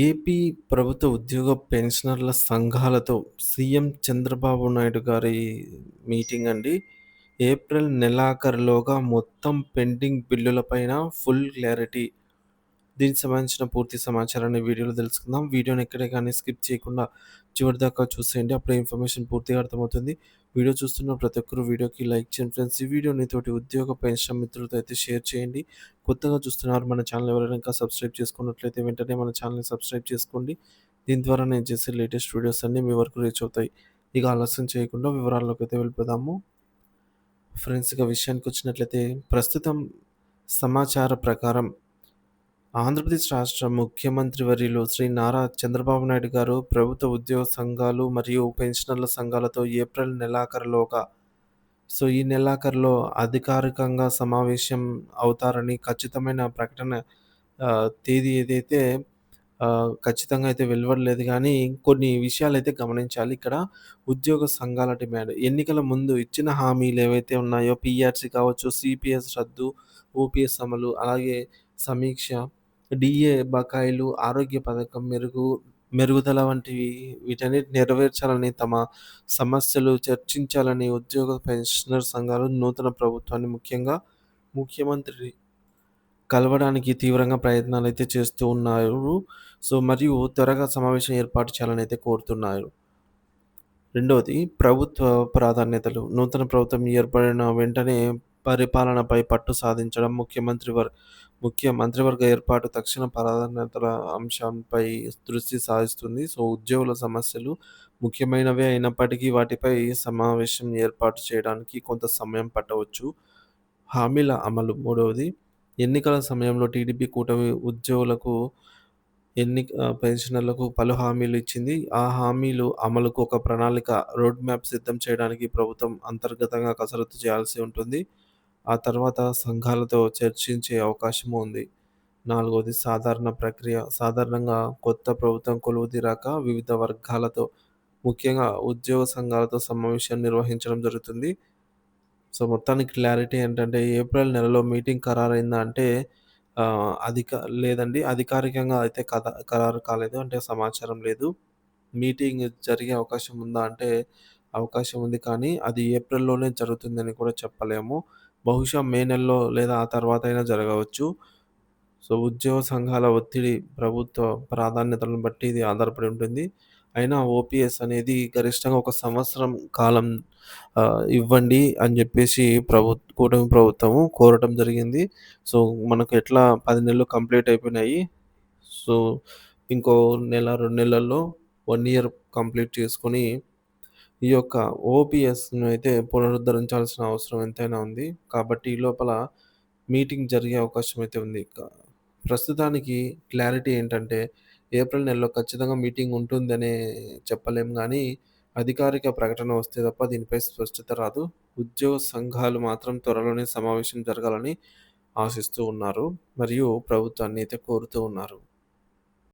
AP ప్రభుత్వ ఉద్యోగ పెన్షనర్ల సంఘాలతో సీఎం చంద్రబాబు నాయుడు గారి మీటింగ్ అండి. ఏప్రిల్ నెలాఖరులోగా మొత్తం పెండింగ్ బిల్లులపైన ఫుల్ క్లారిటీ. దీనికి సంబంధించిన పూర్తి సమాచారాన్ని వీడియోలో తెలుసుకుందాం. వీడియోని ఎక్కడే కానీ స్కిప్ చేయకుండా చివరి దాకా చూసేయండి. అప్పుడే ఇన్ఫర్మేషన్ పూర్తిగా అర్థమవుతుంది. వీడియో చూస్తున్న ప్రతి ఒక్కరు వీడియోకి లైక్ చేయండి ఫ్రెండ్స్. ఈ వీడియోని తోటి ఉద్యోగ పెన్షన్ మిత్రులతో అయితే షేర్ చేయండి. కొత్తగా చూస్తున్నారు మన ఛానల్ ఎవరైనా ఇంకా సబ్స్క్రైబ్ చేసుకున్నట్లయితే వెంటనే మన ఛానల్ని సబ్స్క్రైబ్ చేసుకోండి. దీని ద్వారా నేను చేసే లేటెస్ట్ వీడియోస్ అన్నీ మీ వరకు రీచ్ అవుతాయి. ఇక ఆలస్యం చేయకుండా వివరాల్లోకి అయితే వెళ్ళిపోదాము. ఫ్రెండ్స్ ఇక విషయానికి వచ్చినట్లయితే ప్రస్తుతం సమాచార ప్రకారం ఆంధ్రప్రదేశ్ రాష్ట్ర ముఖ్యమంత్రి వర్యులు శ్రీ నారా చంద్రబాబు నాయుడు గారు ప్రభుత్వ ఉద్యోగ సంఘాలు మరియు పెన్షనర్ల సంఘాలతో ఏప్రిల్ నెలాఖరులోగా సో ఈ నెలాఖరులో అధికారికంగా సమావేశం అవుతారని ఖచ్చితమైన ప్రకటన తేదీ ఏదైతే ఖచ్చితంగా అయితే వెలువడలేదు కానీ కొన్ని విషయాలు అయితే గమనించాలి. ఇక్కడ ఉద్యోగ సంఘాల డిమాండ్ ఎన్నికల ముందు ఇచ్చిన హామీలు ఏవైతే ఉన్నాయో పీఆర్సీ కావచ్చు, సిపిఎస్ రద్దు, ఓపీఎస్ అమలు, అలాగే సమీక్ష, డీఏ బకాయిలు, ఆరోగ్య పథకం మెరుగు మెరుగుదల వంటివి వీటన్నిటి నెరవేర్చాలని తమ సమస్యలు చర్చించాలని ఉద్యోగ పెన్షనర్ సంఘాలు నూతన ప్రభుత్వాన్ని ముఖ్యంగా ముఖ్యమంత్రి కలవడానికి తీవ్రంగా ప్రయత్నాలు అయితే చేస్తూ ఉన్నారు. సో, మరియు త్వరగా సమావేశం ఏర్పాటు చేయాలని అయితే కోరుతున్నారు. రెండవది ప్రభుత్వ ప్రాధాన్యతలు. నూతన ప్రభుత్వం ఏర్పడిన వెంటనే పరిపాలనపై పట్టు సాధించడం ముఖ్యమంత్రి వర్ ముఖ్య మంత్రివర్గ ఏర్పాటు తక్షణ ప్రాధాన్యతల అంశంపై దృష్టి సారిస్తుంది. సో, ఉద్యోగుల సమస్యలు ముఖ్యమైనవే అయినప్పటికీ వాటిపై సమావేశం ఏర్పాటు చేయడానికి కొంత సమయం పట్టవచ్చు. హామీల అమలు మూడవది. ఎన్నికల సమయంలో టీడీపీ కూటమి ఉద్యోగులకు ఎన్నిక పెన్షనర్లకు పలు హామీలు ఇచ్చింది. ఆ హామీలు అమలుకు ఒక ప్రణాళిక రోడ్ మ్యాప్ సిద్ధం చేయడానికి ప్రభుత్వం అంతర్గతంగా కసరత్తు చేయాల్సి ఉంటుంది. ఆ తర్వాత సంఘాలతో చర్చించే అవకాశం ఉంది. నాలుగోది సాధారణ ప్రక్రియ. సాధారణంగా కొత్త ప్రభుత్వం కొలువుదీరాక వివిధ వర్గాలతో ముఖ్యంగా ఉద్యోగ సంఘాలతో సమావేశం నిర్వహించడం జరుగుతుంది. సో, మొత్తానికి క్లారిటీ ఏంటంటే ఏప్రిల్ నెలలో మీటింగ్ ఖరారైందా అంటే అధిక లేదండి. అధికారికంగా అయితే కథ ఖరారు కాలేదు. అంటే సమాచారం లేదు. మీటింగ్ జరిగే అవకాశం ఉందా అంటే అవకాశం ఉంది. కానీ అది ఏప్రిల్‌లోనే జరుగుతుందని కూడా చెప్పలేము. బహుశా మే నెలలో లేదా ఆ తర్వాత అయినా జరగవచ్చు. సో, ఉద్యోగ సంఘాల ఒత్తిడి, ప్రభుత్వ ప్రాధాన్యతలను బట్టి ఇది ఆధారపడి ఉంటుంది. అయినా ఓపీఎస్ అనేది గరిష్టంగా ఒక సంవత్సరం కాలం ఇవ్వండి అని చెప్పేసి ప్రభు కూటమి ప్రభుత్వము కోరటం జరిగింది. సో, మనకు ఎట్లా పది నెలలు కంప్లీట్ అయిపోయినాయి. సో, ఇంకో నెల, రెండు నెలల్లో వన్ ఇయర్ కంప్లీట్ చేసుకొని ఈ యొక్క ఓపీఎస్‌ను అయితే పునరుద్ధరించాల్సిన అవసరం ఎంతైనా ఉంది. కాబట్టి ఈ లోపల మీటింగ్ జరిగే అవకాశం అయితే ఉంది. ప్రస్తుతానికి క్లారిటీ ఏంటంటే ఏప్రిల్ నెలలో ఖచ్చితంగా మీటింగ్ ఉంటుందనే చెప్పలేం కానీ అధికారిక ప్రకటన వస్తే తప్ప దీనిపై స్పష్టత రాదు. ఉద్యోగ సంఘాలు మాత్రం త్వరలోనే సమావేశం జరగాలని ఆశిస్తూ ఉన్నారు. మరియు ప్రభుత్వాన్ని అయితే కోరుతూ ఉన్నారు.